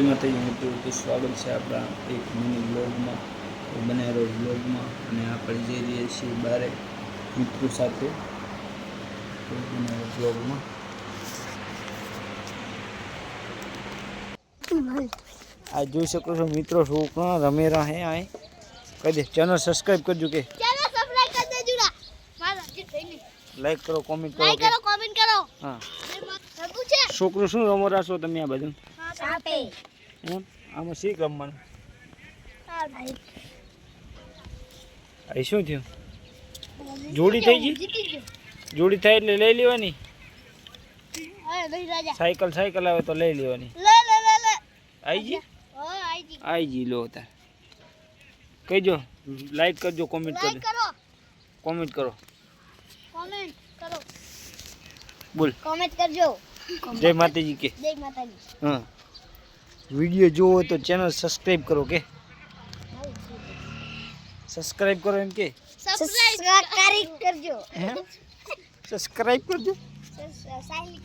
meta YouTube તો સ્વાગત છે આપણ એક મની વ્લોગમાં બનેરો વ્લોગમાં અને આ પડદી દે છે બારે મિત્રો સાથે તો મની વ્લોગમાં આ જો શકું છું મિત્રો શું ક રામેરા હે કદે ચેનલ સબ્સ્ક્રાઇબ કરજો કે ચેનલ સબ્સ્ક્રાઇબ કર દેજો ના માર હજી થઈ નહિ લાઈક કરો કમેન્ટ કરો આ કરો કમેન્ટ કરો હા રબુ છે શુક્ર શું રમરા છો તમે આ બધું આમાં શી અહીં શું થયું જોડી થઈ ગઈ જોડી થાય એટલે લઈ લેવાની સાયકલ સાયકલ આવે તો લઈ લેવાની આવી ગઈ આવી ગઈ લો તાર કહીજો લાઈક કરજો કોમેન્ટ કરજો કોમેન્ટ કરો કોમેન્ટ કરો બોલ કોમેન્ટ કરજો जय माता जी के वीडियो जो हो तो चैनल सब्सक्राइब करो के सब्सक्राइब करो इनके सब्सक्राइब कर जो सब्सक्राइब कर जो